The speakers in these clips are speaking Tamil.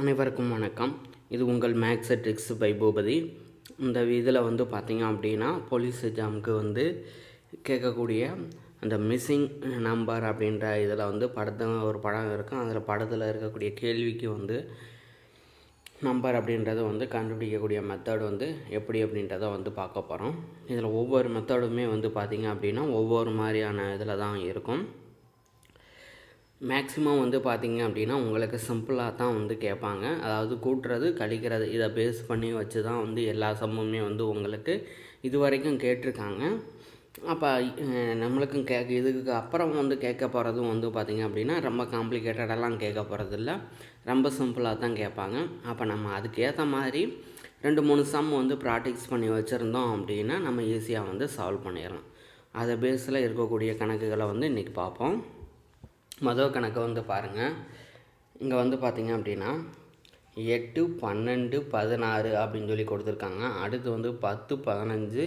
அனைவருக்கும் வணக்கம். இது உங்கள் மேக்ஸ் ட்ரிக்ஸ் பை பூபதி இந்த இதில் வந்து பார்த்திங்க அப்படின்னா போலீஸ் எக்ஸாமுக்கு வந்து கேட்கக்கூடிய அந்த மிஸ்ஸிங் நம்பர் அப்படின்ற இதில் வந்து படத்தை ஒரு படம் இருக்கும். அதில் படத்தில் இருக்கக்கூடிய கேள்விக்கு வந்து நம்பர் அப்படின்றத வந்து கண்டுபிடிக்கக்கூடிய மெத்தட் வந்து எப்படி அப்படின்றத வந்து பார்க்க போகிறோம் இதில் ஒவ்வொரு மெத்தடுமே வந்து பார்த்திங்க அப்படின்னா ஒவ்வொரு மாதிரியான இதில் தான் இருக்கும். மேக்ஸிமம் வந்து பார்த்திங்க அப்படின்னா உங்களுக்கு சிம்பிளாக தான் வந்து கேட்பாங்க. அதாவது கூட்டுறது கழிக்கிறது இதை பேஸ் பண்ணி வச்சு தான் வந்து எல்லா சம்பவமே வந்து உங்களுக்கு இது வரைக்கும் கேட்டிருக்காங்க. அப்போ நம்மளுக்கும் கேட்க இதுக்கு அப்புறம் வந்து கேட்க போகிறதும் வந்து பார்த்திங்க அப்படின்னா ரொம்ப காம்ப்ளிகேட்டடெல்லாம் கேட்க போகிறதில்ல ரொம்ப சிம்பிளாக தான் கேட்பாங்க. அப்போ நம்ம அதுக்கேற்ற மாதிரி ரெண்டு மூணு சம் வந்து ப்ராக்டிஸ் பண்ணி வச்சுருந்தோம் அப்படின்னா நம்ம ஈஸியாக வந்து சால்வ் பண்ணிடலாம். அதை பேஸில் இருக்கக்கூடிய கணக்குகளை வந்து இன்றைக்கி பார்ப்போம். மொதல் கணக்கை வந்து பாருங்கள் இங்கே வந்து பார்த்திங்க அப்படின்னா எட்டு பன்னெண்டு பதினாறு அப்படின்னு சொல்லி கொடுத்துருக்காங்க. அடுத்து வந்து பத்து பதினஞ்சு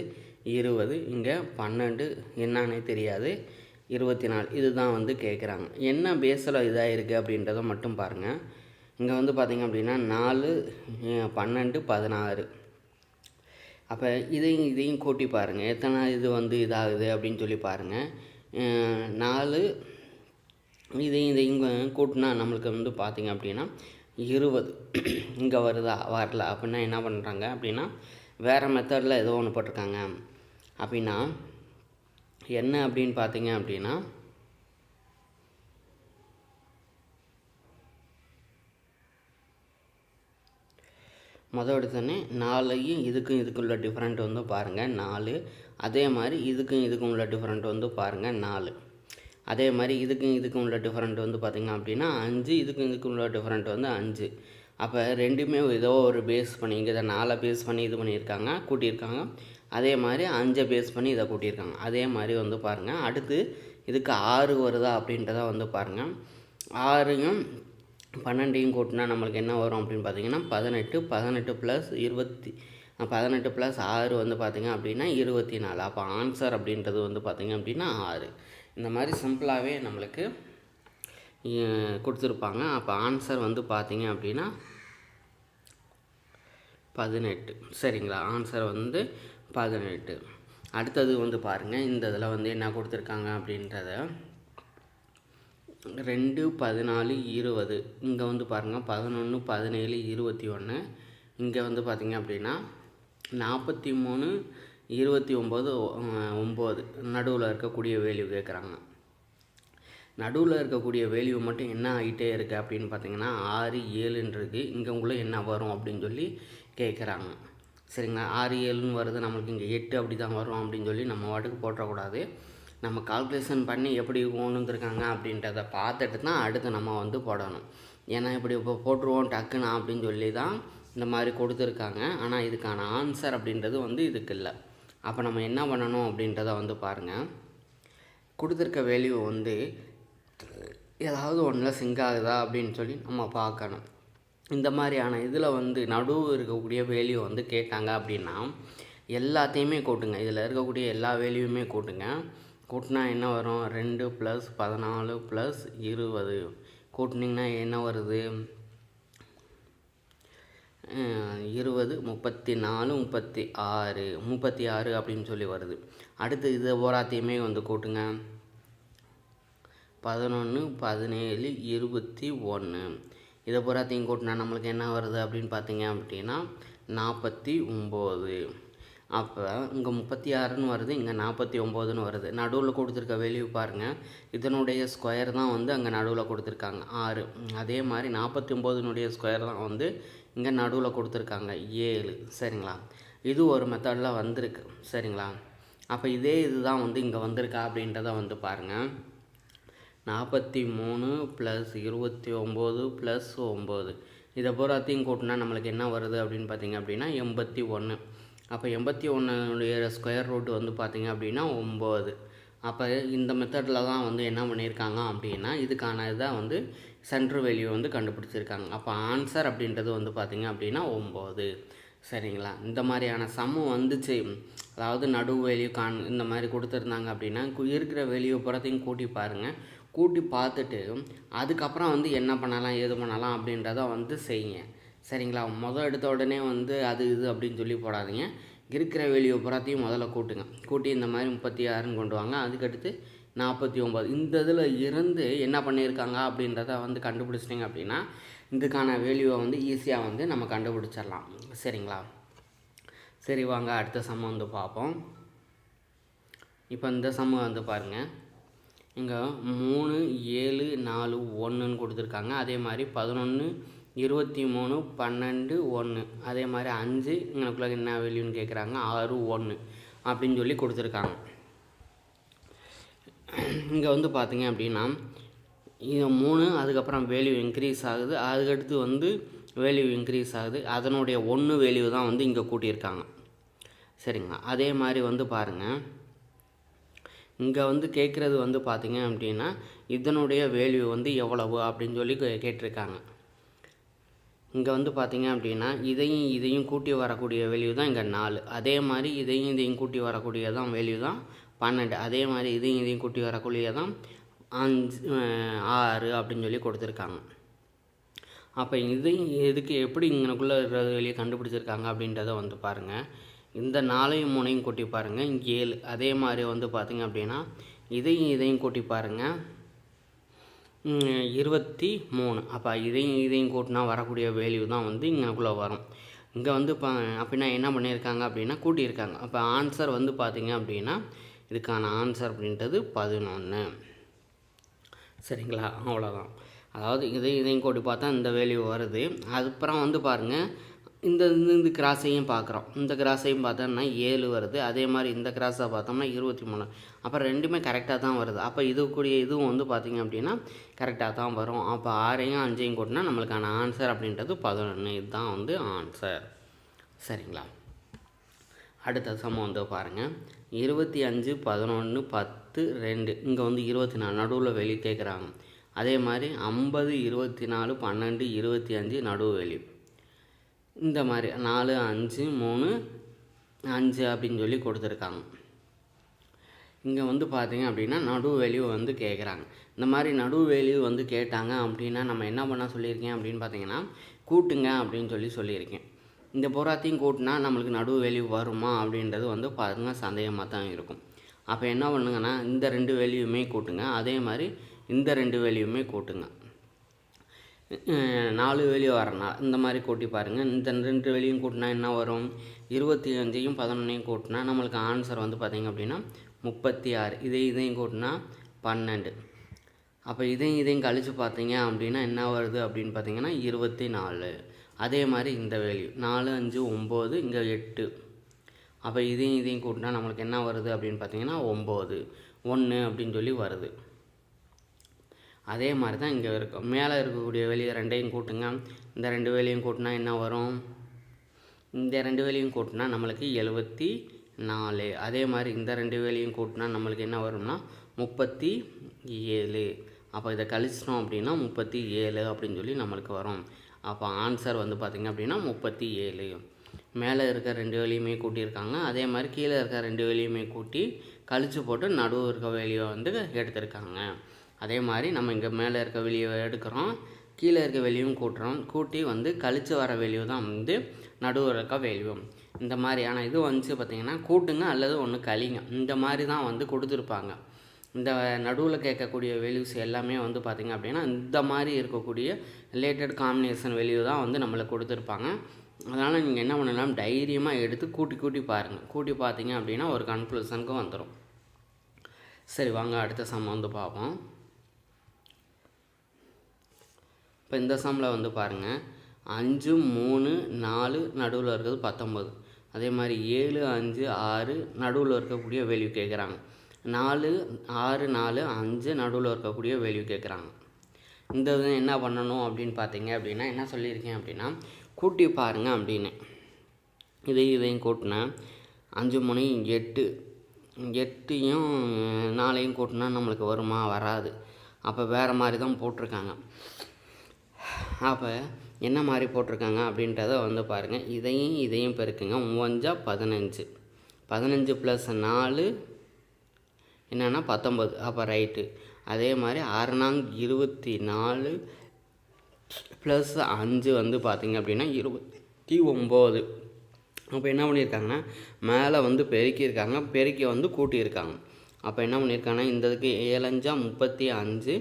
இருபது இங்கே பன்னெண்டு என்னன்னே தெரியாது. இருபத்தி நாலு இதுதான் வந்து கேட்குறாங்க என்ன பேஸில் இதாக இருக்குது அப்படின்றத மட்டும் பாருங்கள் இங்கே வந்து பார்த்திங்க அப்படின்னா நாலு பன்னெண்டு பதினாறு. அப்போ இதையும் இதையும் கூட்டி பாருங்கள் எத்தனை இது வந்து இதாகுது அப்படின்னு சொல்லி பாருங்கள் நாலு நாலு இந்த இங்கே கூட்டினா நம்மளுக்கு வந்து பார்த்திங்க அப்படின்னா இருபது. இங்கே வருதா? வரல. அப்படின்னா என்ன பண்ணுறாங்க அப்படின்னா வேறு மெத்தடில் ஏதோ ஒன்று போட்டிருக்காங்க. அப்படின்னா என்ன அப்படின்னு பார்த்தீங்க அப்படின்னா மொதல் எடுத்தோடனே நாலையும் இதுக்கும் இதுக்குள்ள டிஃப்ரெண்ட் வந்து பாருங்கள் நாலு. அதே மாதிரி இதுக்கும் இதுக்கும் உள்ள டிஃப்ரெண்ட் வந்து பாருங்கள் நாலு. அதே மாதிரி இதுக்கும் இதுக்கும் உள்ள டிஃப்ரெண்ட் வந்து பார்த்திங்க அப்படின்னா அஞ்சு இதுக்கும் இதுக்கும் உள்ள டிஃப்ரெண்ட் வந்து அஞ்சு. அப்போ ரெண்டுமே ஏதோ ஒரு பேஸ் பண்ணி இங்கே இதை நாலை பேஸ் பண்ணி இது பண்ணியிருக்காங்க கூட்டியிருக்காங்க. அதே மாதிரி அஞ்சை பேஸ் பண்ணி இதை கூட்டியிருக்காங்க. அதே மாதிரி வந்து பாருங்கள் அடுத்து இதுக்கு ஆறு வருதா அப்படின்றத வந்து பாருங்கள் ஆறையும் பன்னெண்டையும் கூட்டினா நம்மளுக்கு என்ன வரும் அப்படின்னு பார்த்தீங்கன்னா பதினெட்டு பதினெட்டு ப்ளஸ் இருபத்தி பதினெட்டு ப்ளஸ் ஆறு வந்து பார்த்திங்க அப்படின்னா இருபத்தி நாலு. அப்போ ஆன்சர் அப்படின்றது வந்து பார்த்திங்க அப்படின்னா ஆறு. இந்த மாதிரி சிம்பிளாகவே நம்மளுக்கு கொடுத்துருப்பாங்க. அப்போ ஆன்சர் வந்து பார்த்திங்க அப்படின்னா பதினெட்டு. சரிங்களா? ஆன்சர் வந்து பதினெட்டு. அடுத்தது வந்து பாருங்கள் இந்த இதில் வந்து என்ன கொடுத்துருக்காங்க அப்படின்றத. ரெண்டு பதினாலு இருபது. இங்கே வந்து பாருங்கள் பதினொன்று பதினேழு இருபத்தி ஒன்று இங்கே வந்து பார்த்திங்க அப்படின்னா நாற்பத்தி மூணு இருபத்தி ஒம்பது ஒம்பது. நடுவில் இருக்கக்கூடிய வேல்யூ கேட்குறாங்க நடுவில் இருக்கக்கூடிய வேல்யூ மட்டும் என்ன ஆகிட்டே இருக்குது அப்படின்னு பார்த்தீங்கன்னா ஆறு ஏழுன்றது இங்கே உள்ள என்ன வரும் அப்படின்னு சொல்லி கேட்குறாங்க சரிங்களா? ஆறு ஏழுன்னு வருது. நம்மளுக்கு இங்கே எட்டு அப்படி தான் வரும் அப்படின்னு சொல்லி நம்ம வாட்டுக்கு போட்டக்கூடாது. நம்ம கால்குலேஷன் பண்ணி எப்படி கொண்டு அப்படின்றத பார்த்துட்டு தான் அடுத்து நம்ம வந்து போடணும். ஏன்னா இப்படி இப்போ போட்டுருவோம் டக்குன்னு அப்படின்னு சொல்லி தான் இந்த மாதிரி கொடுத்துருக்காங்க. ஆனால் இதுக்கான ஆன்சர் அப்படின்றது வந்து இதுக்கு இல்லை. அப்போ நம்ம என்ன பண்ணணும் அப்படின்றத வந்து பாருங்கள் கொடுத்துருக்க வேல்யூ வந்து ஏதாவது ஒன்றில் சிங்க் ஆகுதா அப்படின்னு சொல்லி நம்ம பார்க்கணும். இந்த மாதிரியான இதில் வந்து நடுவு இருக்கக்கூடிய வேல்யூ வந்து கேட்டாங்க அப்படின்னா எல்லாத்தையுமே கூட்டுங்க. இதில் இருக்கக்கூடிய எல்லா வேல்யூமே கூட்டுங்க. கூட்டினா என்ன வரும்? ரெண்டு ப்ளஸ் பதினாலு ப்ளஸ் இருபது. கூட்டினீங்கன்னா என்ன வருது? இருபது முப்பத்தி நாலு முப்பத்தி ஆறு முப்பத்தி ஆறு அப்படின்னு சொல்லி வருது. அடுத்து இது போராத்தையுமே வந்து கூட்டுங்க. பதினொன்று பதினேழு இருபத்தி ஒன்று இதை பூராத்தையும் கூட்டினா நம்மளுக்கு என்ன வருது அப்படின்னு பார்த்தீங்க அப்படின்னா நாற்பத்தி ஒம்பது. அப்போ இங்கே முப்பத்தி ஆறுன்னு வருது இங்கே நாற்பத்தி ஒம்போதுன்னு வருது. நடுவில் கொடுத்துருக்க வேல்யூ பாருங்கள் இதனுடைய ஸ்கொயர் தான் வந்து அங்கே நடுவில் கொடுத்துருக்காங்க. ஆறு. அதே மாதிரி நாற்பத்தி ஒம்போதுனுடைய ஸ்கொயர் தான் வந்து இங்கே நடுவில் கொடுத்துருக்காங்க. ஏழு. சரிங்களா? இது ஒரு மெத்தடில் வந்திருக்கு. சரிங்களா? அப்போ இதே இது தான் வந்து இங்கே வந்திருக்கா அப்படின்றத வந்து பாருங்கள் நாற்பத்தி மூணு ப்ளஸ் இருபத்தி ஒம்பது ப்ளஸ் ஒம்பது. இதை பூராத்தையும் கூட்டினா நம்மளுக்கு என்ன வருது அப்படின்னு பார்த்தீங்க அப்படின்னா எண்பத்தி ஒன்று அப்போ எண்பத்தி ஒன்றுடைய ஸ்கொயர் ரூட் வந்து பார்த்தீங்க அப்படின்னா ஒம்பது. அப்போ இந்த மெத்தடில் தான் வந்து என்ன பண்ணியிருக்காங்க அப்படின்னா இதுக்கான இதாக வந்து சென்ட்ரு வேல்யூ வந்து கண்டுபிடிச்சிருக்காங்க. அப்போ ஆன்சர் அப்படின்றது வந்து பார்த்திங்க அப்படின்னா ஒம்பது. சரிங்களா? இந்த மாதிரியான சம்மு வந்துச்சு. அதாவது நடு வேல்யூ கான் இந்த மாதிரி கொடுத்துருந்தாங்க அப்படின்னா கு- இருக்கிற வேல்யூ புறத்தையும் கூட்டி பாருங்கள் கூட்டி பார்த்துட்டு அதுக்கப்புறம் வந்து என்ன பண்ணலாம் ஏது பண்ணலாம் அப்படின்றத வந்து செய்யுங்க. சரிங்களா? முதல் எடுத்த உடனே வந்து அது இது அப்படின்னு சொல்லி போடாதீங்க. இருக்கிற வேல்யூ புறத்தையும் முதல்ல கூட்டுங்க. கூட்டி இந்த மாதிரி முப்பத்தி ஆறுன்னு கொண்டு வாங்க. அதுக்கடுத்து நாற்பத்தி ஒம்பது இந்த இதில் இருந்து என்ன பண்ணியிருக்காங்க அப்படின்றத வந்து கண்டுபிடிச்சிட்டிங்க அப்படின்னா இதுக்கான வேல்யூவை வந்து ஈஸியாக வந்து நம்ம கண்டுபிடிச்சிடலாம். சரிங்களா? சரி வாங்க அடுத்த சம்மம் வந்து பார்ப்போம். இப்போ இந்த சம்மம் வந்து பாருங்கள் இங்கே மூணு ஏழு நாலு ஒன்றுன்னு கொடுத்துருக்காங்க. அதே மாதிரி பதினொன்று இருபத்தி மூணு பன்னெண்டு ஒன்று அதே மாதிரி அஞ்சு எங்களுக்குள்ள என்ன வேல்யூன்னு கேட்குறாங்க ஆறு ஒன்று அப்படின்னு சொல்லி கொடுத்துருக்காங்க. இங்கே வந்து பார்த்தீங்க அப்படின்னா இது மூணு அதுக்கப்புறம் வேல்யூ இன்க்ரீஸ் ஆகுது. அதுக்கடுத்து வந்து வேல்யூ இன்க்ரீஸ் ஆகுது. அதனுடைய ஒன்று வேல்யூ தான் வந்து இங்கே கூட்டியிருக்காங்க. சரிங்களா? அதே மாதிரி வந்து பாருங்கள் இங்கே வந்து கேட்குறது வந்து பார்த்தீங்க அப்படின்னா இதனுடைய வேல்யூ வந்து எவ்வளவு அப்படின்னு சொல்லி கே- கேட்டிருக்காங்க. இங்கே வந்து பார்த்தீங்க அப்படின்னா இதையும் இதையும் கூட்டி வரக்கூடிய வேல்யூ தான் இங்கே நாலு. அதே மாதிரி இதையும் இதையும் கூட்டி வரக்கூடிய தான் வேல்யூ தான் பன்னெண்டு. அதே மாதிரி இதையும் இதையும் கூட்டி வரக்குள்ளேயே தான் அஞ்சு ஆறு அப்படின்னு சொல்லி கொடுத்துருக்காங்க. அப்போ இதையும் இதுக்கு எப்படி இங்கனக்குள்ளே இருக்கிறது வெளியே கண்டுபிடிச்சிருக்காங்க அப்படின்றத வந்து பாருங்கள் இந்த நாலையும் மூணையும் கூட்டி பாருங்கள் இங்கே ஏழு. அதே மாதிரி வந்து பார்த்தீங்க அப்படின்னா இதையும் இதையும் கூட்டி பாருங்கள் இருபத்தி மூணு. அப்போ இதையும் இதையும் கூட்டினா வரக்கூடிய வேல்யூ தான் வந்து இங்கனக்குள்ளே வரும். இங்கே வந்து இப்போ அப்படின்னா என்ன பண்ணியிருக்காங்க அப்படின்னா கூட்டியிருக்காங்க. அப்போ ஆன்சர் வந்து பார்த்தீங்க அப்படின்னா இதுக்கான ஆன்சர் அப்படின்றது பதினொன்று சரிங்களா? அவ்வளோதான் அதாவது இதையும் இதையும் கூட்டி பார்த்தா இந்த வேல்யூ வருது. அதுக்கப்புறம் வந்து பாருங்கள் இந்த இந்த இந்த கிராஸையும் பார்க்குறோம். இந்த கிராஸையும் பார்த்தோம்னா ஏழு வருது. அதே மாதிரி இந்த கிராஸை பார்த்தோம்னா இருபத்தி மூணு. அப்புறம் ரெண்டுமே கரெக்டாக தான் வருது. அப்போ இது கூடிய இதுவும் வந்து பார்த்திங்க அப்படின்னா கரெக்டாக தான் வரும். அப்போ ஆறையும் அஞ்சையும் கூட்டினா நம்மளுக்கான ஆன்சர் அப்படின்றது பதினொன்று இதுதான் வந்து ஆன்சர் சரிங்களா? அடுத்த சமம் வந்து பாருங்கள் இருபத்தி அஞ்சு பதினொன்று பத்து ரெண்டு. இங்கே வந்து இருபத்தி நாலு. நடுவில் வெளி கேட்குறாங்க அதே மாதிரி ஐம்பது இருபத்தி நாலு பன்னெண்டு இருபத்தி அஞ்சு நடுவு வெளி. இந்த மாதிரி நாலு அஞ்சு மூணு அஞ்சு அப்படின்னு சொல்லி கொடுத்துருக்காங்க. இங்கே வந்து பார்த்தீங்க அப்படின்னா நடுவு வேல்யூ வந்து கேட்குறாங்க இந்த மாதிரி நடுவு வேல்யூ வந்து கேட்டாங்க அப்படின்னா நம்ம என்ன பண்ண சொல்லியிருக்கேன் அப்படின்னு பார்த்தீங்கன்னா கூட்டுங்க அப்படின்னு சொல்லி சொல்லியிருக்கேன். இந்த புறாத்தையும் கூட்டினா நம்மளுக்கு நடு வேல்யூ வருமா அப்படின்றது வந்து பாருங்க சந்தேகமாக தான் இருக்கும். அப்போ என்ன பண்ணுங்கன்னா இந்த ரெண்டு வேல்யூமே கூட்டுங்க. அதே மாதிரி இந்த ரெண்டு வேல்யூமே கூட்டுங்க. நாலு வேல்யூ வரனா இந்த மாதிரி கூட்டி பாருங்கள் இந்த ரெண்டு வேலையும் கூட்டினா என்ன வரும்? இருபத்தி அஞ்சையும் பதினொன்றையும் கூட்டினா நம்மளுக்கு ஆன்சர் வந்து பார்த்திங்க அப்படின்னா முப்பத்தி ஆறு இதை இதையும் கூட்டினா பன்னெண்டு. அப்போ இதையும் இதையும் கழித்து பார்த்தீங்க அப்படின்னா என்ன வருது அப்படின்னு பார்த்தீங்கன்னா இருபத்தி நாலு. அதே மாதிரி இந்த வேல்யூ நாலு அஞ்சு ஒம்பது இங்கே எட்டு. அப்போ இதையும் இதையும் கூட்டினா நம்மளுக்கு என்ன வருது அப்படின்னு பார்த்தீங்கன்னா ஒம்பது. ஒன்று அப்படின்னு சொல்லி வருது. அதே மாதிரி தான் இங்கே இருக்கும் மேலே இருக்கக்கூடிய வெளியே ரெண்டையும் கூட்டுங்க. இந்த ரெண்டு வேலையும் கூட்டினா என்ன வரும்? இந்த ரெண்டு வேலையும் கூட்டினா நம்மளுக்கு எழுபத்தி நாலு. அதே மாதிரி இந்த ரெண்டு வேலையும் கூட்டினா நம்மளுக்கு என்ன வரும்னா முப்பத்தி ஏழு. அப்போ இதை கழிச்சிட்டோம் அப்படின்னா முப்பத்தி ஏழு அப்படின்னு சொல்லி நம்மளுக்கு வரும். அப்போ ஆன்சர் வந்து பார்த்திங்க அப்படின்னா முப்பத்தி ஏழு. மேலே இருக்க ரெண்டு வேலையுமே கூட்டியிருக்காங்க. அதே மாதிரி கீழே இருக்க ரெண்டு வேலையுமே கூட்டி கழிச்சு போட்டு நடுவு இருக்க வேலையை வந்து எடுத்திருக்காங்க. அதே மாதிரி நம்ம இங்கே மேலே இருக்க வெளியை எடுக்கிறோம். கீழே இருக்க வெளியும் கூட்டுறோம். கூட்டி வந்து கழிச்சு வர வெளியூ தான் வந்து நடுவு இருக்க வேல்யூ இந்த மாதிரியான இது வந்துச்சு பார்த்திங்கன்னா கூட்டுங்க அல்லது ஒன்று கழிங்க. இந்த மாதிரி தான் வந்து கொடுத்துருப்பாங்க. இந்த நடுவில் கேட்கக்கூடிய வேல்யூஸ் எல்லாமே வந்து பார்த்திங்க அப்படின்னா இந்த மாதிரி இருக்கக்கூடிய ரிலேட்டட் காம்பினேஷன் வேல்யூ தான் வந்து நம்மளுக்கு கொடுத்துருப்பாங்க. அதனால் நீங்கள் என்ன பண்ணலாம் தைரியமாக எடுத்து கூட்டி கூட்டி பாருங்கள் கூட்டி பார்த்தீங்க அப்படின்னா ஒரு கன்க்ளூஷனுக்கு வந்துடும் சரி வாங்க அடுத்த சம் வந்து பார்ப்போம். இப்போ இந்த சம்மில் வந்து பாருங்கள் அஞ்சு மூணு நாலு நடுவில் இருக்கிறது பத்தொம்பது அதே மாதிரி ஏழு அஞ்சு ஆறு நடுவில் இருக்கக்கூடிய வேல்யூ கேட்குறாங்க நாலு ஆறு நாலு அஞ்சு நடுவில் இருக்கக்கூடிய வேல்யூ கேட்குறாங்க இந்த இது என்ன பண்ணணும் அப்படின்னு பார்த்தீங்க அப்படின்னா என்ன சொல்லியிருக்கேன் அப்படின்னா கூட்டி பாருங்க அப்படின்னு. இதையும் இதையும் கூட்டினேன் அஞ்சு மணி எட்டு. எட்டையும் நாளையும் கூட்டினா நம்மளுக்கு வருமா? வராது. அப்போ வேறு மாதிரி தான் போட்டிருக்காங்க. அப்போ என்ன மாதிரி போட்டிருக்காங்க அப்படின்றத வந்து பாருங்கள் இதையும் இதையும் பெருக்குங்க. மூவஞ்சா பதினஞ்சு. பதினஞ்சு ப்ளஸ் நாலு என்னென்னா பத்தொம்பது அப்போ ரைட்டு அதே மாதிரி அறுநாங் இருபத்தி நாலு ப்ளஸ் அஞ்சு வந்து பார்த்திங்க அப்படின்னா இருபத்தி ஒம்பது அப்போ என்ன பண்ணியிருக்காங்கன்னா மேலே வந்து பெருக்கியிருக்காங்க பெருக்கி வந்து கூட்டியிருக்காங்க. அப்போ என்ன பண்ணியிருக்காங்கன்னா இந்த இதுக்கு ஏழஞ்சா முப்பத்தி அஞ்சு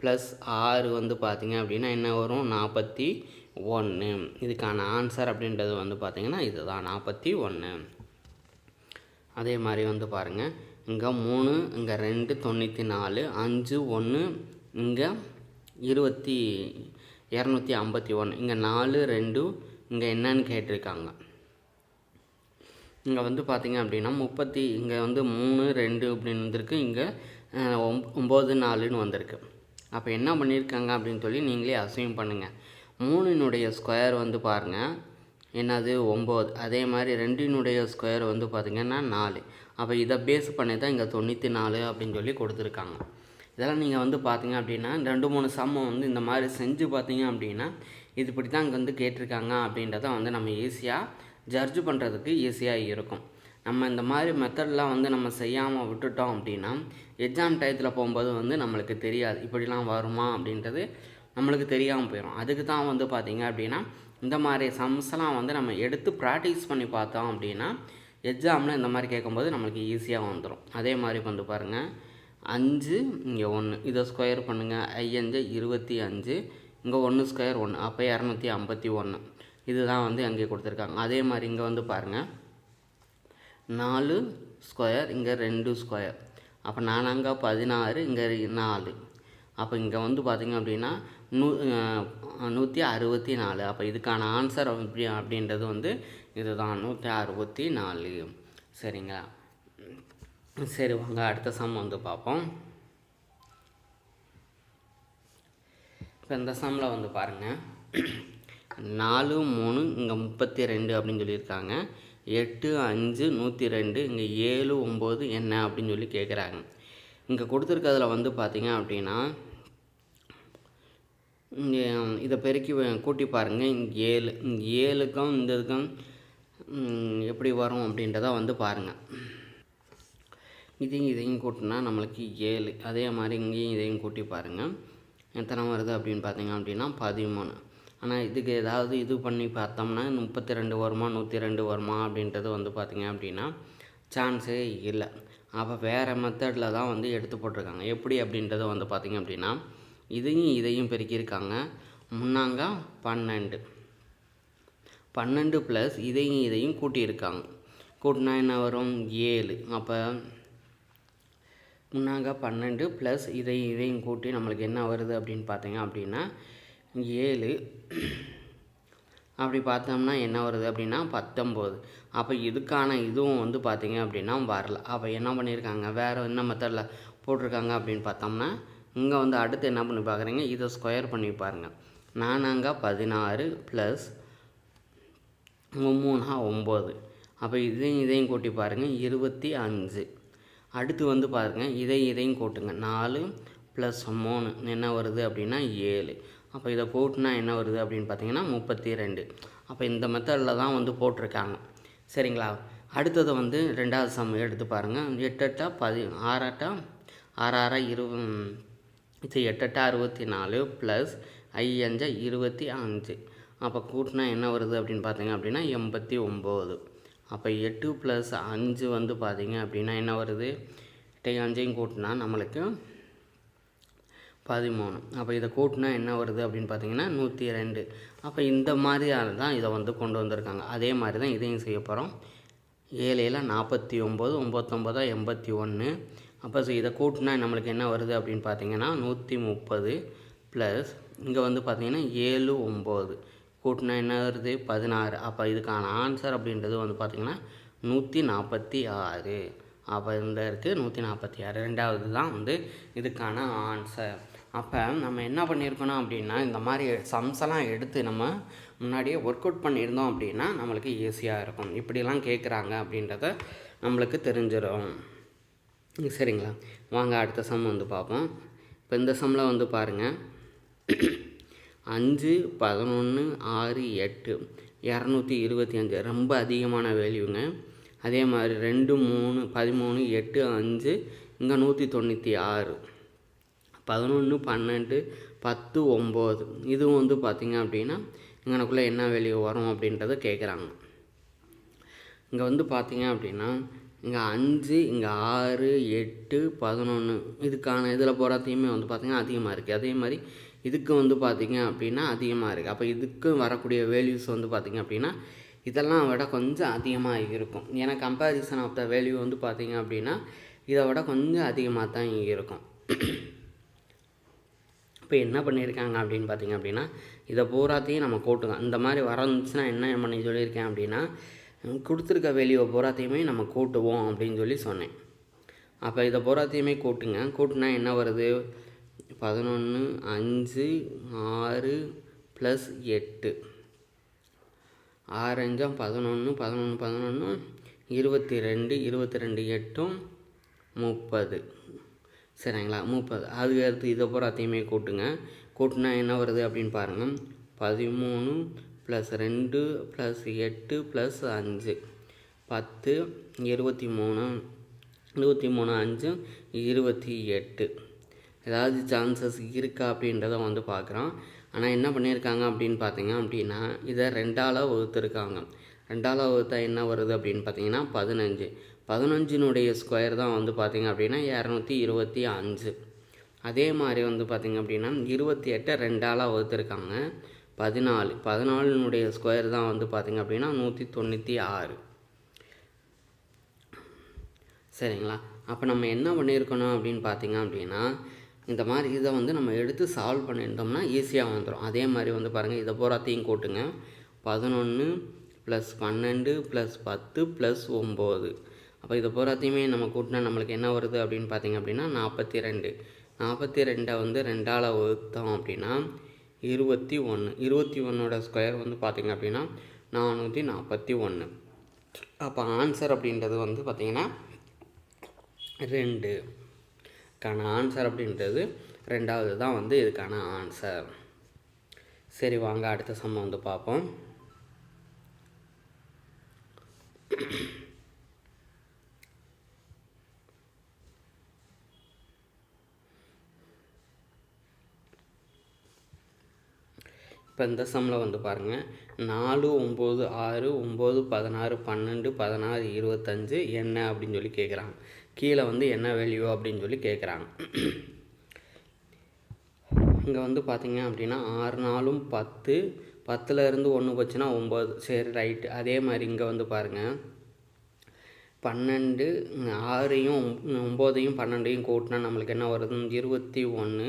ப்ளஸ் ஆறு வந்து பார்த்திங்க அப்படின்னா என்ன வரும்? நாற்பத்தி ஒன்று இதுக்கான ஆன்சர் அப்படின்றது வந்து பார்த்திங்கன்னா இதுதான் நாற்பத்தி ஒன்று அதே மாதிரி வந்து பாருங்கள் இங்கே மூணு இங்கே ரெண்டு தொண்ணூற்றி நாலு அஞ்சு ஒன்று இங்கே இருபத்தி இரநூத்தி ஐம்பத்தி ஒன்று இங்கே நாலு ரெண்டு இங்கே என்னன்னு கேட்டிருக்காங்க. இங்கே வந்து பார்த்திங்க அப்படின்னா முப்பத்தி இங்கே வந்து மூணு ரெண்டு அப்படின்னு வந்திருக்கு இங்கே ஒம்பது நாலுன்னு வந்திருக்கு. அப்போ என்ன பண்ணியிருக்காங்க அப்படின்னு சொல்லி நீங்களே அசையும் பண்ணுங்கள் மூணினுடைய ஸ்கொயர் வந்து பாருங்கள் என்னது? ஒம்பது. அதே மாதிரி ரெண்டினுடைய ஸ்கொயர் வந்து பார்த்திங்கன்னா நாலு. அப்போ இதை பேஸ் பண்ணி தான் இங்கே தொண்ணூற்றி நாலு அப்படின்னு சொல்லி கொடுத்துருக்காங்க. இதெல்லாம் நீங்கள் வந்து பார்த்தீங்க அப்படின்னா ரெண்டு மூணு சம்மம் வந்து இந்த மாதிரி செஞ்சு பார்த்தீங்க அப்படின்னா இது இப்படி தான் இங்கே வந்து கேட்டிருக்காங்க அப்படின்றத வந்து நம்ம ஈஸியாக ஜட்ஜ் பண்ணுறதுக்கு ஈஸியாக இருக்கும். நம்ம இந்த மாதிரி மெத்தட்லாம் வந்து நம்ம செய்யாமல் விட்டுட்டோம் அப்படின்னா எக்ஸாம் டயத்தில் போகும்போது வந்து நம்மளுக்கு தெரியாது இப்படிலாம் வருமா அப்படின்றது நம்மளுக்கு தெரியாமல் போயிடும் அதுக்கு தான் வந்து பார்த்திங்க அப்படின்னா இந்த மாதிரி சம்ஸ்லாம் வந்து நம்ம எடுத்து ப்ராக்டிஸ் பண்ணி பார்த்தோம் அப்படின்னா எக்ஸாமில் இந்த மாதிரி கேட்கும்போது நம்மளுக்கு ஈஸியாக வந்துடும் அதே மாதிரி வந்து பாருங்கள் அஞ்சு இங்கே ஒன்று இதை ஸ்கொயர் பண்ணுங்கள் ஐயஞ்சு இருபத்தி அஞ்சு. இங்கே ஒன்று ஸ்கொயர் ஒன்று அப்போ இரநூத்தி ஐம்பத்தி ஒன்று இதுதான் வந்து அங்கே கொடுத்துருக்காங்க. அதே மாதிரி இங்கே வந்து பாருங்கள் நாலு ஸ்கொயர் இங்கே ரெண்டு ஸ்கொயர் அப்போ நானாங்க பதினாறு இங்கே நாலு. அப்போ இங்கே வந்து பார்த்திங்க அப்படின்னா நூ நூற்றி அறுபத்தி நாலு. அப்போ இதுக்கான ஆன்சர் எப்படி அப்படின்றது வந்து இதுதான் நூற்றி அறுபத்தி நாலு. சரிங்களா? சரி வாங்க அடுத்த சம் வந்து பார்ப்போம். இப்போ இந்த சம்மில் வந்து பாருங்கள் நாலு மூணு இங்கே முப்பத்தி ரெண்டு அப்படின்னு சொல்லியிருக்காங்க. எட்டு அஞ்சு நூற்றி ரெண்டு இங்கே ஏழு ஒம்பது என்ன அப்படின்னு சொல்லி கேட்குறாங்க இங்கே கொடுத்துருக்கிறதுல வந்து பார்த்திங்க அப்படின்னா இங்கே இதை பெருக்கி கூட்டி பாருங்கள் இங்கே ஏழு இங்கே ஏழுக்கும் இந்த இதுக்கும் எப்படி வரும் அப்படின்றத வந்து பாருங்கள் இதையும் இதையும் கூட்டினா நம்மளுக்கு ஏழு. அதே மாதிரி இங்கேயும் இதையும் கூட்டி பாருங்கள் எத்தனை வருது அப்படின்னு பார்த்தீங்க அப்படின்னா பதிமூணு. ஆனால் இதுக்கு ஏதாவது இது பண்ணி பார்த்தோம்னா முப்பத்தி ரெண்டு வருமா நூற்றி ரெண்டு வருமா அப்படின்றது வந்து பார்த்தீங்க அப்படின்னா சான்ஸே இல்லை. அப்போ வேறு மெத்தடில் தான் வந்து எடுத்து போட்டிருக்காங்க. எப்படி அப்படின்றத வந்து பார்த்தீங்க அப்படின்னா இதையும் இதையும் பெருக்கியிருக்காங்க. முன்னாங்க பன்னெண்டு. பன்னெண்டு ப்ளஸ் இதையும் இதையும் கூட்டியிருக்காங்க. கூட்டினா என்ன வரும்? ஏழு. அப்போ முன்னாங்க பன்னெண்டு ப்ளஸ் இதையும் இதையும் கூட்டி நம்மளுக்கு என்ன வருது அப்படின்னு பார்த்தீங்க அப்படின்னா ஏழு. அப்படி பார்த்தோம்னா என்ன வருது அப்படின்னா பத்தொம்போது. அப்போ இதுக்கான இதுவும் வந்து பார்த்தீங்க அப்படின்னா வரல. அப்போ என்ன பண்ணியிருக்காங்க? வேறு என்ன மெத்தடில் போட்டிருக்காங்க அப்படின்னு பார்த்தோம்னா இங்கே வந்து அடுத்து என்ன பண்ணி பார்க்குறீங்க? இதை ஸ்கொயர் பண்ணி பாருங்கள் நானாங்க பதினாறு ப்ளஸ் மூணா ஒம்பது. அப்போ இதையும் இதையும் கூட்டி பாருங்கள் இருபத்தி அஞ்சு. அடுத்து வந்து பாருங்கள் இதை இதையும் கூட்டுங்க. நாலு ப்ளஸ் மூணு. என்ன வருது அப்படின்னா ஏழு. அப்போ இதை போட்டுனா என்ன வருது அப்படின்னு பார்த்தீங்கன்னா முப்பத்தி ரெண்டு. அப்போ இந்த மெத்தடில் தான் வந்து போட்டிருக்காங்க. சரிங்களா? அடுத்தது வந்து ரெண்டாவது சம் எடுத்து பாருங்கள் எட்டெட்டா பதி ஆறாட்டா ஆறாறா இரு இது எட்டெட்டா அறுபத்தி நாலு ப்ளஸ் ஐயஞ்சா இருபத்தி அஞ்சு. அப்போ கூட்டினா என்ன வருது அப்படின்னு பார்த்தீங்க அப்படின்னா எண்பத்தி ஒம்பது. அப்போ எட்டு ப்ளஸ் அஞ்சு வந்து பார்த்தீங்க அப்படின்னா என்ன வருது? எட்டையும் அஞ்சையும் கூட்டினா நம்மளுக்கு பதிமூணு. அப்போ இதை கூட்டினா என்ன வருது அப்படின்னு பார்த்தீங்கன்னா நூற்றி ரெண்டு அப்போ இந்த மாதிரியான தான் இதை வந்து கொண்டு வந்திருக்காங்க. அதே மாதிரி தான் இதையும் செய்ய போகிறோம் ஏழையில் நாற்பத்தி ஒம்பது ஒம்பத்தொம்பதா எண்பத்தி ஒன்று. அப்போ இதை கூட்டினா நம்மளுக்கு என்ன வருது அப்படின்னு பார்த்தீங்கன்னா நூற்றி முப்பது ப்ளஸ் இங்கே வந்து பார்த்திங்கன்னா ஏழு ஒம்பது. கூட்டினா என்ன வருது? பதினாறு. அப்போ இதுக்கான ஆன்சர் அப்படின்றது வந்து பார்த்திங்கன்னா நூற்றி நாற்பத்தி ஆறு. அப்போ இந்த இருக்குது நூற்றி நாற்பத்தி ஆறு. ரெண்டாவது தான் வந்து இதுக்கான ஆன்சர் அப்போ நம்ம என்ன பண்ணியிருக்கணும் அப்படின்னா இந்த மாதிரி சம்ஸ் எல்லாம் எடுத்து நம்ம முன்னாடியே ஒர்க் அவுட் பண்ணியிருந்தோம் அப்படின்னா நம்மளுக்கு ஈஸியாக இருக்கும். இப்படிலாம் கேட்குறாங்க அப்படின்றத நம்மளுக்கு தெரிஞ்சிடும் சரிங்களா? வாங்க அடுத்த சம் வந்து பார்ப்போம். இப்போ இந்த சம்மில் வந்து பாருங்கள் அஞ்சு பதினொன்று ஆறு எட்டு. இரநூத்தி இருபத்தி அஞ்சு. ரொம்ப அதிகமான வேல்யூங்க. அதே மாதிரி ரெண்டு மூணு பதிமூணு எட்டு அஞ்சு இங்கே நூற்றி தொண்ணூற்றி ஆறு. பதினொன்று பன்னெண்டு பத்து ஒம்பது. இதுவும் வந்து பார்த்திங்க அப்படின்னா இங்கனக்குள்ளே என்ன வேல்யூ வரும் அப்படின்றத கேட்குறாங்க இங்கே வந்து பார்த்திங்க அப்படின்னா இங்கே அஞ்சு இங்கே ஆறு எட்டு பதினொன்று இதுக்கான இதில் போகிறத்தையுமே வந்து பார்த்திங்கன்னா அதிகமாக இருக்குது அதே மாதிரி இதுக்கு வந்து பார்த்திங்க அப்படின்னா அதிகமாக இருக்குது அப்போ இதுக்கும் வரக்கூடிய வேல்யூஸ் வந்து பார்த்திங்க அப்படின்னா இதெல்லாம் விட கொஞ்சம் அதிகமாக இருக்கும். ஏன்னா கம்பேரிசன் ஆஃப் த வேல்யூ வந்து பார்த்திங்க அப்படின்னா இதை விட கொஞ்சம் அதிகமாக தான் இருக்கும். இப்போ என்ன பண்ணியிருக்காங்க அப்படின்னு பார்த்தீங்க அப்படின்னா இதை பூராத்தையும் நம்ம கூட்டுங்க இந்த மாதிரி வரந்துச்சுன்னா என்ன பண்ணி சொல்லியிருக்கேன் அப்படின்னா கொடுத்துருக்க வேல்யூவை பூராத்தையுமே நம்ம கூட்டுவோம் அப்படின்னு சொல்லி சொன்னேன். அப்போ இதை பூராத்தையுமே கூட்டுங்க கூட்டினா என்ன வருது? பதினொன்று அஞ்சு ஆறு ப்ளஸ் எட்டு. ஆறு பதினொன்று பதினொன்று பதினொன்று இருபத்தி ரெண்டு இருபத்தி ரெண்டு எட்டும் முப்பது. சரிங்களா? முப்பது. அதுக்கு அடுத்து இதை பூராத்தையுமே கூட்டுங்க. கூட்டினா என்ன வருது அப்படின்னு பாருங்கள் பதிமூணு ப்ளஸ் ரெண்டு ப்ளஸ் எட்டு ப்ளஸ் அஞ்சு. பத்து இருபத்தி மூணு. இருபத்தி மூணு அஞ்சு இருபத்தி எட்டு. ஏதாவது சான்சஸ் இருக்கா அப்படின்றத வந்து பார்க்குறோம் ஆனால் என்ன பண்ணியிருக்காங்க அப்படின்னு பார்த்தீங்க அப்படின்னா இதை ரெண்டால் வகுத்துருக்காங்க. ரெண்டால் வகுத்தா என்ன வருது அப்படின்னு பார்த்தீங்கன்னா பதினஞ்சு. பதினஞ்சினுடைய ஸ்கொயர் தான் வந்து பார்த்திங்க அப்படின்னா இரநூத்தி இருபத்தி அஞ்சு. அதே மாதிரி வந்து பார்த்திங்க அப்படின்னா இருபத்தி எட்டை ரெண்டால் வகுத்துருக்காங்க. பதினாலு. பதினாலுனுடைய ஸ்கொயர் தான் வந்து பார்த்திங்க அப்படின்னா நூற்றி தொண்ணூற்றி ஆறு. சரிங்களா? அப்போ நம்ம என்ன பண்ணியிருக்கணும் அப்படின்னு பார்த்தீங்க அப்படின்னா இந்த மாதிரி இதை வந்து நம்ம எடுத்து சால்வ் பண்ணிட்டோம்னா ஈஸியாக வந்துடும் அதே மாதிரி வந்து பாருங்கள் இதை பூராத்தையும் கூட்டுங்க. பதினொன்று ப்ளஸ் பன்னெண்டு ப்ளஸ் பத்து ப்ளஸ் ஒம்பது. அப்போ இதை பூராத்தையுமே நம்ம கூட்டினா நம்மளுக்கு என்ன வருது அப்படின்னு பார்த்தீங்க அப்படின்னா நாற்பத்தி ரெண்டு நாற்பத்தி ரெண்டை வந்து ரெண்டால் வகுத்தோம் அப்படின்னா இருபத்தி ஒன்று இருபத்தி ஒன்றோட ஸ்கொயர் வந்து பார்த்திங்க அப்படின்னா நானூற்றி நாற்பத்தி ஒன்று அப்போ ஆன்சர் அப்படின்றது வந்து பார்த்திங்கன்னா ரெண்டு. இதுக்கான ஆன்சர் அப்படின்றது ரெண்டாவது தான் வந்து இதுக்கான ஆன்சர் சரி வாங்க அடுத்த சம்ம வந்து பார்ப்போம். இப்போ இந்த சம்மில் வந்து பாருங்கள் நாலு ஒம்பது ஆறு ஒம்பது பதினாறு பன்னெண்டு பதினாறு இருபத்தஞ்சு என்ன அப்படின்னு சொல்லி கேட்குறாங்க கீழே வந்து என்ன வேல்யூ அப்படின்னு சொல்லி கேட்குறாங்க இங்கே வந்து பார்த்தீங்க அப்படின்னா ஆறு நாளும் பத்து பத்தில் இருந்து ஒன்று போச்சுன்னா ஒம்பது சரி ரைட்டு அதே மாதிரி இங்கே வந்து பாருங்கள் பன்னெண்டு ஆறையும் ஒம்போதையும் பன்னெண்டையும் கூட்டினா நம்மளுக்கு என்ன வருது? இருபத்தி ஒன்று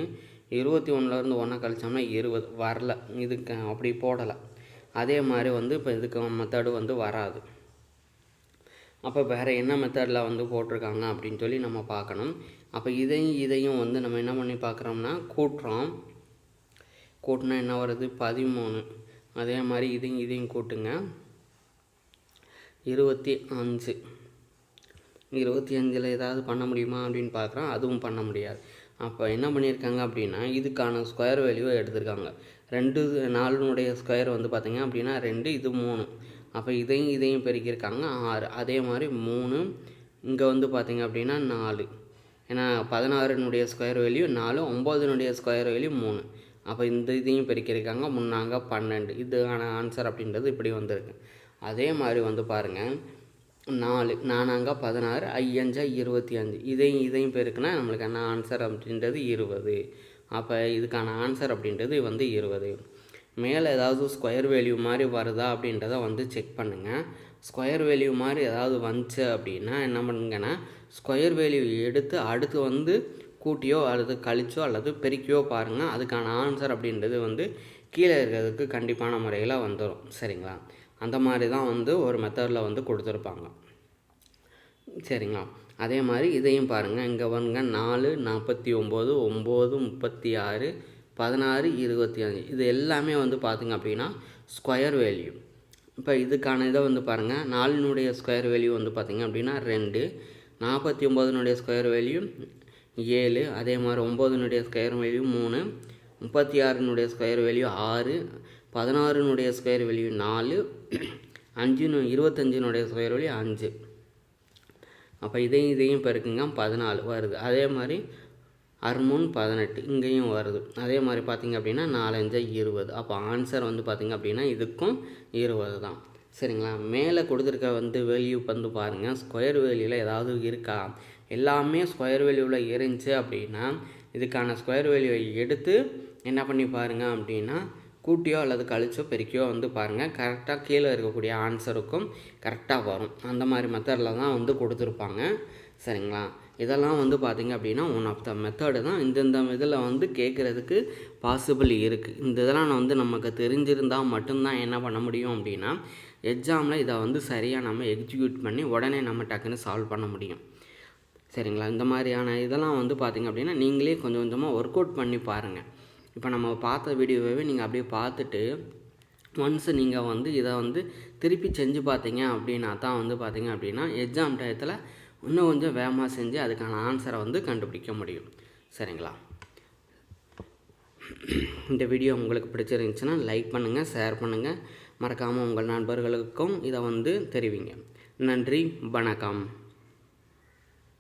இருபத்தி ஒன்றுலேருந்து ஒன்றை கழிச்சோம்னா இருபது. வரல. இதுக்கு அப்படி போடலை. அதே மாதிரி வந்து இப்போ இதுக்கு மெத்தடு வந்து வராது. அப்போ வேறு என்ன மெத்தடில் வந்து போட்டிருக்காங்க அப்படின்னு சொல்லி நம்ம பார்க்கணும். அப்போ இதையும் இதையும் வந்து நம்ம என்ன பண்ணி பார்க்குறோம்னா கூட்டுறோம். கூட்டினா என்ன வருது? பதிமூணு. அதே மாதிரி இதையும் இதையும் கூட்டுங்க. இருபத்தி அஞ்சு. இருபத்தி அஞ்சில் ஏதாவது பண்ண முடியுமா அப்படின்னு பார்க்குறோம். அதுவும் பண்ண முடியாது. அப்போ என்ன பண்ணியிருக்காங்க அப்படின்னா இதுக்கான ஸ்கொயர் வேல்யூவை எடுத்திருக்காங்க. ரெண்டு நாலுனுடைய ஸ்கொயர் வந்து பார்த்திங்க அப்படின்னா ரெண்டு இது மூணு. அப்போ இதையும் இதையும் பெருக்கியிருக்காங்க. ஆறு. அதே மாதிரி மூணு. இங்கே வந்து பார்த்திங்க அப்படின்னா நாலு. ஏன்னா பதினாறுனுடைய ஸ்கொயர் வேல்யூ நாலு ஒம்போதுனுடைய ஸ்கொயர் வேல்யூ மூணு. அப்போ இந்த இதையும் பெருக்கியிருக்காங்க. முன்னாங்க பன்னெண்டு. இதுக்கான ஆன்சர் அப்படின்றது இப்படி வந்திருக்கு. அதே மாதிரி வந்து பாருங்கள் நாலு. நானாங்க பதினாறு ஐயஞ்சா இருபத்தி அஞ்சு இதையும் இதையும் பெருக்குனா நம்மளுக்கு என்ன ஆன்சர் அப்படின்றது இருபது. அப்போ இதுக்கான ஆன்சர் அப்படின்றது வந்து இருபது. மேலே ஏதாவது ஸ்கொயர் வேல்யூ மாதிரி வருதா அப்படின்றத வந்து செக் பண்ணுங்கள் ஸ்கொயர் வேல்யூ மாதிரி ஏதாவது வந்துச்சு அப்படின்னா என்ன பண்ணுங்கன்னா ஸ்கொயர் வேல்யூ எடுத்து அடுத்து வந்து கூட்டியோ அல்லது கழிச்சோ அல்லது பெருக்கியோ பாருங்கள் அதுக்கான ஆன்சர் அப்படின்றது வந்து கீழே இருக்கிறதுக்கு கண்டிப்பான முறையில் வந்துடும் சரிங்களா? அந்த மாதிரி தான் வந்து ஒரு மெத்தடில் வந்து கொடுத்துருப்பாங்க. சரிங்களா? அதே மாதிரி இதையும் பாருங்கள் இங்கே வந்துங்க நாலு நாற்பத்தி ஒம்பது ஒம்பது முப்பத்தி ஆறு பதினாறு இருபத்தி அஞ்சு. இது எல்லாமே வந்து பார்த்திங்க அப்படின்னா ஸ்கொயர் வேல்யூ இப்போ இதுக்கான இதை வந்து பாருங்கள் நாலினுடைய ஸ்கொயர் வேல்யூ வந்து பார்த்திங்க அப்படின்னா ரெண்டு நாற்பத்தி ஒம்போதுனுடைய ஸ்கொயர் வேல்யூ ஏழு அதே மாதிரி ஒம்போதுனுடைய ஸ்கொயர் வேல்யூ மூணு முப்பத்தி ஆறுனுடைய ஸ்கொயர் வேல்யூ ஆறு பதினாறுனுடைய ஸ்கொயர் வேல்யூ நாலு அஞ்சுனு இருபத்தஞ்சினுடைய ஸ்கொயர் வேல்யூ அஞ்சு. அப்போ இதையும் இதையும் பெருக்குங்க பதினாலு வருது. அதே மாதிரி அறுமூணு பதினெட்டு இங்கேயும் வருது. அதே மாதிரி பார்த்திங்க அப்படின்னா நாலஞ்சா இருபது. அப்போ ஆன்சர் வந்து பார்த்திங்க அப்படின்னா இதுக்கும் இருபது தான். சரிங்களா? மேலே கொடுத்துருக்க வந்து வேல்யூ வந்து பாருங்கள் ஸ்கொயர் வேல்யூவில் ஏதாவது இருக்கா? எல்லாமே ஸ்கொயர் வேல்யூவில் இருந்துச்சு அப்படின்னா இதுக்கான ஸ்கொயர் வேல்யூவை எடுத்து என்ன பண்ணி பாருங்கள் அப்படின்னா கூட்டியோ அல்லது கழிச்சோ பெருக்கியோ வந்து பாருங்கள் கரெக்டாக கீழே இருக்கக்கூடிய ஆன்சருக்கும் கரெக்டாக வரும். அந்த மாதிரி மெத்தடில் தான் வந்து கொடுத்துருப்பாங்க. சரிங்களா? இதெல்லாம் வந்து பார்த்திங்க அப்படின்னா ஒன் ஆஃப் த மெத்தடு தான். இந்தந்த இதில் வந்து கேட்குறதுக்கு பாசிபிள் இருக்குது இந்த இதெல்லாம் வந்து நமக்கு தெரிஞ்சிருந்தால் மட்டும்தான் என்ன பண்ண முடியும் அப்படின்னா எக்ஸாமில் இதை வந்து சரியாக நம்ம எக்ஸிக்யூட் பண்ணி உடனே நம்ம டக்குன்னு சால்வ் பண்ண முடியும். சரிங்களா? இந்த மாதிரியான இதெல்லாம் வந்து பார்த்திங்க அப்படின்னா நீங்களே கொஞ்சம் கொஞ்சமாக ஒர்க் அவுட் பண்ணி பாருங்கள் இப்போ நம்ம பார்த்த வீடியோவே நீங்கள் அப்படியே பார்த்துட்டு ஒன்ஸ் நீங்கள் வந்து இதை வந்து திருப்பி செஞ்சு பார்த்தீங்க அப்படின்னா தான் வந்து பார்த்தீங்க அப்படின்னா எக்ஸாம் டயத்தில் இன்னும் கொஞ்சம் வேகமாக செஞ்சு அதுக்கான ஆன்சரை வந்து கண்டுபிடிக்க முடியும். சரிங்களா? இந்த வீடியோ உங்களுக்கு பிடிச்சிருந்துச்சுன்னா லைக் பண்ணுங்கள் ஷேர் பண்ணுங்கள் மறக்காமல் உங்கள் நண்பர்களுக்கும் இதை வந்து தெரிவிங்க. நன்றி வணக்கம்.